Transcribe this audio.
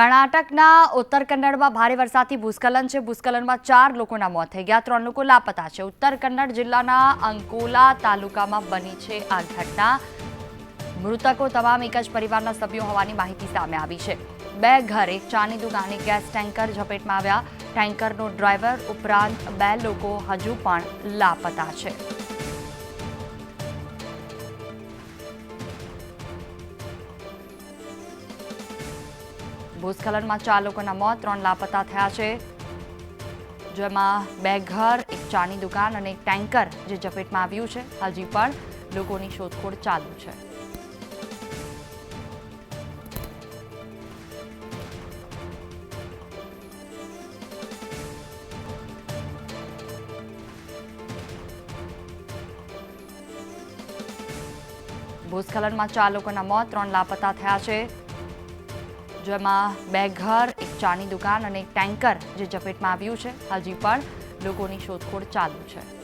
કર્ણાટકના ઉત્તર કન્નડમાં ભારે વરસાદથી ભૂસ્ખલન છે. ભૂસ્ખલનમાં ચાર લોકોના મોત થઈ ગયા. ત્રણ લોકો લાપતા છે. ઉત્તર કન્નડ જિલ્લાના અંકોલા તાલુકામાં બની છે આ ઘટના. મૃતકો તમામ એક જ પરિવારના સભ્યો હોવાની માહિતી સામે આવી છે. બે ઘર ચાની દુકાને ગેસ ટેન્કર ઝપેટમાં આવ્યા. ટેન્કરનો ડ્રાઈવર ઉપરાંત બે લોકો હજુ પણ લાપતા છે. ભૂસ્ખલનમાં ચાર લોકોના મોત, ત્રણ લાપતા થયા છે. જેમાં બે ઘર, એક ચાની દુકાન અને એક ટેન્કર જે ઝપેટમાં આવ્યું છે. હજી પણ લોકોની શોધખોળ ચાલુ છે. ભૂસ્ખલનમાં ચાર લોકોના મોત, ત્રણ લાપતા થયા છે. જેમાં બે ઘર, એક ચાની દુકાન અને એક ટેન્કર જે ઝપેટમાં આવ્યું છે. હજી પણ લોકોની શોધખોળ ચાલુ છે.